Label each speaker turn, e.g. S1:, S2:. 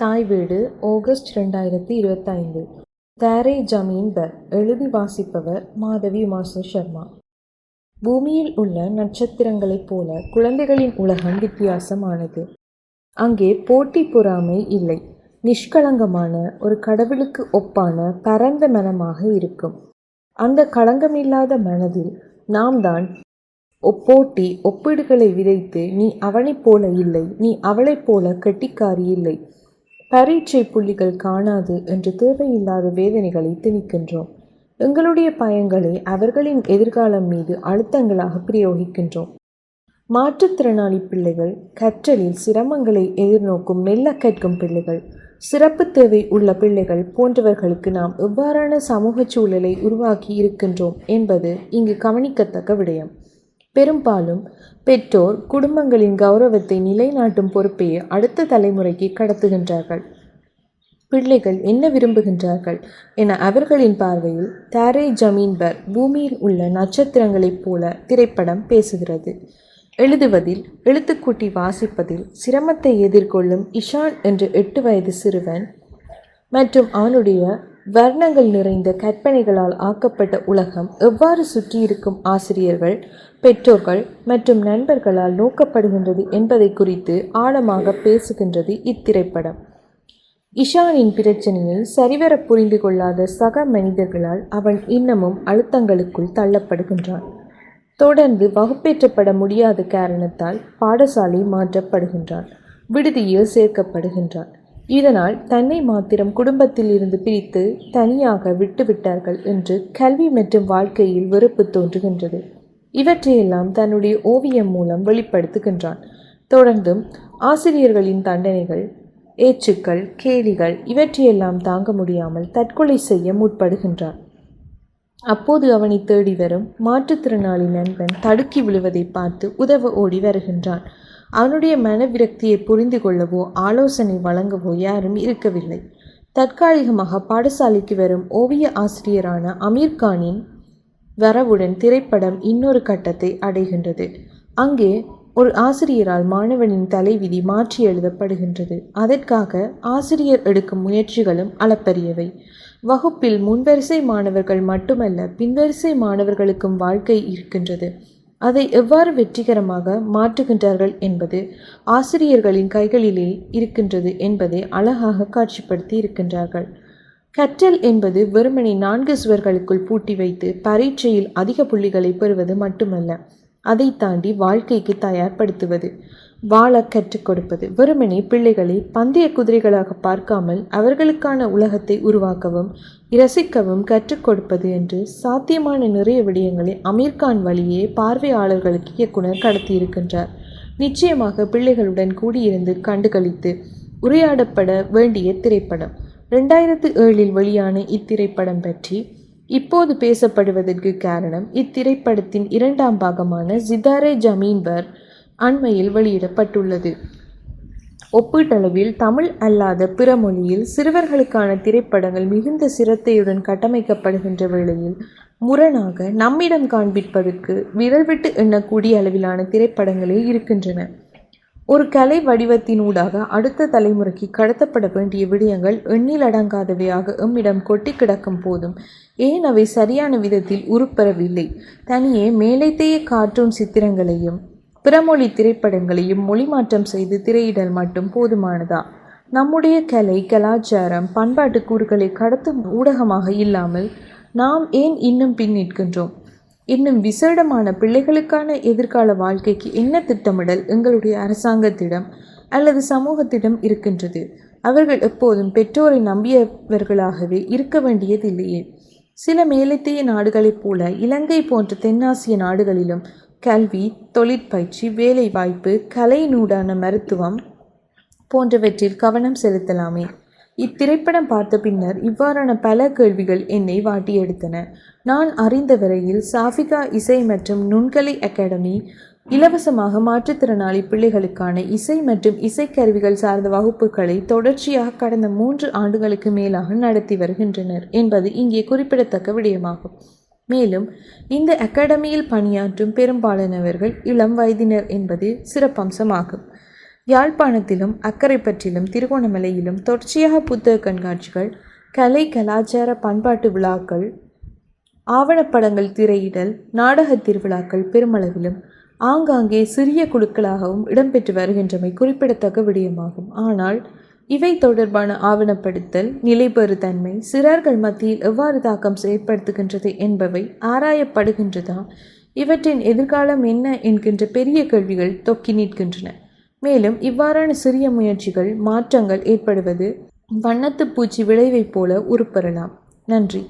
S1: தாய் வீடு ஆகஸ்ட் ரெண்டாயிரத்தி இருபத்தைந்து. தாரே ஜமீன் பர் எழுதி வாசிப்பவர் மாதவி உமாசு சர்மா பூமியில் உள்ள நட்சத்திரங்களைப் போல குழந்தைகளின் உலகம் வித்தியாசமானது. அங்கே போட்டி பொறாமை இல்லை. நிஷ்களங்கமான ஒரு கடவுளுக்கு ஒப்பான பரந்த மனமாக இருக்கும். அந்த களங்கமில்லாத மனதில் நாம் தான் ஒப்போட்டி ஒப்பீடுகளை விதைத்து நீ அவனைப் போல இல்லை நீ அவளைப் போல கெட்டிக்காரி இல்லை. பரீட்சை புள்ளிகள் காணாது என்று தேவையில்லாத வேதனைகளை திணிக்கின்றோம். எங்களுடைய பயங்களை அவர்களின் எதிர்காலம் மீது அழுத்தங்களாக பிரயோகிக்கின்றோம். மாற்றுத்திறனாளி பிள்ளைகள் கற்றலில் சிரமங்களை எதிர்நோக்கும் மெல்ல கற்கும் பிள்ளைகள் சிறப்பு தேவை உள்ள பிள்ளைகள் போன்றவர்களுக்கு நாம் எவ்வாறான சமூக சூழலை உருவாக்கி இருக்கின்றோம் என்பது இங்கு கவனிக்கத்தக்க விடயம். பெரும்பாலும் பெற்றோர் குடும்பங்களின் கௌரவத்தை நிலைநாட்டும் பொறுப்பையே அடுத்த தலைமுறைக்கு கடத்துகின்றார்கள். பிள்ளைகள் என்ன விரும்புகின்றார்கள் என அவர்களின் பார்வையில் தாரே ஜமீன்பர் பூமியில் உள்ள நட்சத்திரங்களைப் போல திரைப்படம் பேசுகிறது. எழுதுவதில் எழுத்துக்கூட்டி வாசிப்பதில் சிரமத்தை எதிர்கொள்ளும் இஷான் என்ற எட்டு வயது சிறுவன் மற்றும் அவனுடைய வர்ணங்கள் நிறைந்த கற்பனைகளால் ஆக்கப்பட்ட உலகம் எவ்வாறு சுற்றியிருக்கும் ஆசிரியர்கள் பெற்றோர்கள் மற்றும் நண்பர்களால் நோக்கப்படுகின்றது என்பதை குறித்து ஆழமாக பேசுகின்றது இத்திரைப்படம். இஷானின் பிரச்சனையில் சரிவர புரிந்து கொள்ளாத சக மனிதர்களால் அவன் இன்னமும் அழுத்தங்களுக்குள் தள்ளப்படுகின்றான். தொடர்ந்து வகுப்பேற்றப்பட முடியாத காரணத்தால் பாடசாலை மாற்றப்படுகின்றான். விடுதியில் சேர்க்கப்படுகின்றான். இதனால் தன்னை மாத்திரம் குடும்பத்தில் இருந்து பிரித்து தனியாக விட்டுவிட்டார்கள் என்று கல்வி மற்றும் வாழ்க்கையில் வெறுப்பு தோன்றுகின்றது. இவற்றையெல்லாம் தன்னுடைய ஓவியம் மூலம் வெளிப்படுத்துகின்றான். தொடர்ந்தும் ஆசிரியர்களின் தண்டனைகள் ஏச்சுக்கள் கேலிகள் இவற்றையெல்லாம் தாங்க முடியாமல் தற்கொலை செய்ய முற்படுகின்றான். அப்போது அவனை தேடி வரும் மாற்றுத்திறனாளி நண்பன் தடுக்கி விழுவதை பார்த்து உதவ ஓடி வருகின்றான். அவனுடைய மனவிரக்தியை புரிந்து கொள்ளவோ ஆலோசனை வழங்கவோ யாரும் இருக்கவில்லை. தற்காலிகமாக பாடசாலைக்கு வரும் ஓவிய ஆசிரியரான அமீர் கானின் வரவுடன் திரைப்படம் இன்னொரு கட்டத்தை அடைகின்றது. அங்கே ஒரு ஆசிரியரால் மாணவனின் தலைவிதி மாற்றி எழுதப்படுகின்றது. அதற்காக ஆசிரியர் எடுக்கும் முயற்சிகளும் அளப்பரியவை. வகுப்பில் முன்வரிசை மாணவர்கள் மட்டுமல்ல பின்வரிசை மாணவர்களுக்கும் வாழ்க்கை இருக்கின்றது. அதை எவ்வாறு வெற்றிகரமாக மாற்றுகின்றார்கள் என்பது ஆசிரியர்களின் கைகளிலே இருக்கின்றது என்பதை அழகாக காட்சிப்படுத்தி இருக்கின்றார்கள். கற்றல் என்பது வெறுமனை நான்கு சுவர்களுக்குள் பூட்டி வைத்து பரீட்சையில் அதிக புள்ளிகளை பெறுவது மட்டுமல்ல அதை தாண்டி வாழ்க்கைக்கு தயார்படுத்துவது. வாழ கற்றுக் கொடுப்பது. வெறுமனே பிள்ளைகளை பந்தய குதிரைகளாக பார்க்காமல் அவர்களுக்கான உலகத்தை உருவாக்கவும் இரசிக்கவும் கற்றுக் கொடுப்பது என்று சாத்தியமான நிறைய விடயங்களை அமீர்கான் வழியே பார்வையாளர்களுக்கு இயக்குனர் கடத்தியிருக்கின்றார். நிச்சயமாக பிள்ளைகளுடன் கூடியிருந்து கண்டுகளித்து உரையாடப்பட வேண்டிய திரைப்படம். ரெண்டாயிரத்து ஏழில் வெளியான இத்திரைப்படம் பற்றி இப்போது பேசப்படுவதற்கு காரணம் இத்திரைப்படத்தின் இரண்டாம் பாகமான ஜிதாரே ஜமீன்பர் அண்மையில் வெளியிடப்பட்டுள்ளது. ஒப்பீட்டளவில் தமிழ் அல்லாத பிற மொழியில் சிறுவர்களுக்கான திரைப்படங்கள் மிகுந்த சிரத்தையுடன் கட்டமைக்கப்படுகின்ற வேளையில் முரணாக நம்மிடம் காண்பிப்பதற்கு விரல் விட்டு எண்ணக்கூடிய அளவிலான திரைப்படங்களே இருக்கின்றன. ஒரு கலை வடிவத்தினூடாக அடுத்த தலைமுறைக்கு கடத்தப்பட வேண்டிய விடயங்கள் எண்ணிலடங்காதவையாக எம்மிடம் கொட்டி கிடக்கும் போதும் ஏன் அவை சரியான விதத்தில் உருப்பெறவில்லை? தனியே மேலைத்தைய கார்ட்டூன் சித்திரங்களையும் பிறமொழி திரைப்படங்களையும் மொழிமாற்றம் செய்து திரையிடல் மட்டும் போதுமானதா? நம்முடைய கலை கலாச்சாரம் பண்பாட்டு கூறுகளை கடத்தும் ஊடகமாக இல்லாமல் நாம் ஏன் இன்னும் பின் நிற்கின்றோம்? இன்னும் விசேடமான பிள்ளைகளுக்கான எதிர்கால வாழ்க்கைக்கு என்ன திட்டமிடல் எங்களுடைய அரசாங்கத்திடம் அல்லது சமூகத்திடம் இருக்கின்றது? அவர்கள் எப்போதும் பெற்றோரை நம்பியவர்களாகவே இருக்க வேண்டியதில்லையே. சில மேலத்தைய நாடுகளைப் போல இலங்கை போன்ற தென்னாசிய நாடுகளிலும் கல்வி தொழிற்பயிற்சி வேலைவாய்ப்பு கலையினூடான மருத்துவம் போன்றவற்றில் கவனம் செலுத்தலாமே. இத்திரைப்படம் பார்த்த பின்னர் இவ்வாறான பல கேள்விகள் என்னை வாட்டி எடுத்தன. நான் அறிந்த வரையில் சாஃபிகா இசை மற்றும் நுண்கலை அகாடமி இலவசமாக மாற்றுத்திறனாளி பிள்ளைகளுக்கான இசை மற்றும் இசைக்கருவிகள் சார்ந்த வகுப்புகளை தொடர்ச்சியாக கடந்த மூன்று ஆண்டுகளுக்கு மேலாக நடத்தி வருகின்றனர் என்பது இங்கே குறிப்பிடத்தக்க விடயமாகும். மேலும் இந்த அகாடமியில் பணியாற்றும் பெரும்பாலானவர்கள் இளம் வயதினர் என்பது சிறப்பம்சமாகும். யாழ்ப்பாணத்திலும் அக்கரைப்பற்றிலும் திருகோணமலையிலும் தொடர்ச்சியாக புத்தக கண்காட்சிகள் கலை கலாச்சார பண்பாட்டு விழாக்கள் ஆவணப்படங்கள் திரையிடல் நாடகத் திருவிழாக்கள் பெருமளவிலும் ஆங்காங்கே சிறிய குழுக்களாகவும் இடம்பெற்று வருகின்றமை குறிப்பிடத்தக்க விடயமாகும். ஆனால் இவை தொடர்பான ஆவணப்படுத்தல் நிலைபெறு தன்மை சிறார்கள் மத்தியில் எவ்வாறு தாக்கம் ஏற்படுத்துகின்றது என்பவை ஆராயப்படுகின்றதா? இவற்றின் எதிர்காலம் என்ன என்கின்ற பெரிய கேள்விகள் தொக்கி நிற்கின்றன. மேலும் இவ்வாறான சிறிய முயற்சிகள் மாற்றங்கள் ஏற்படுவது வண்ணத்து பூச்சி விளைவைப் போல உருப்பெறலாம். நன்றி.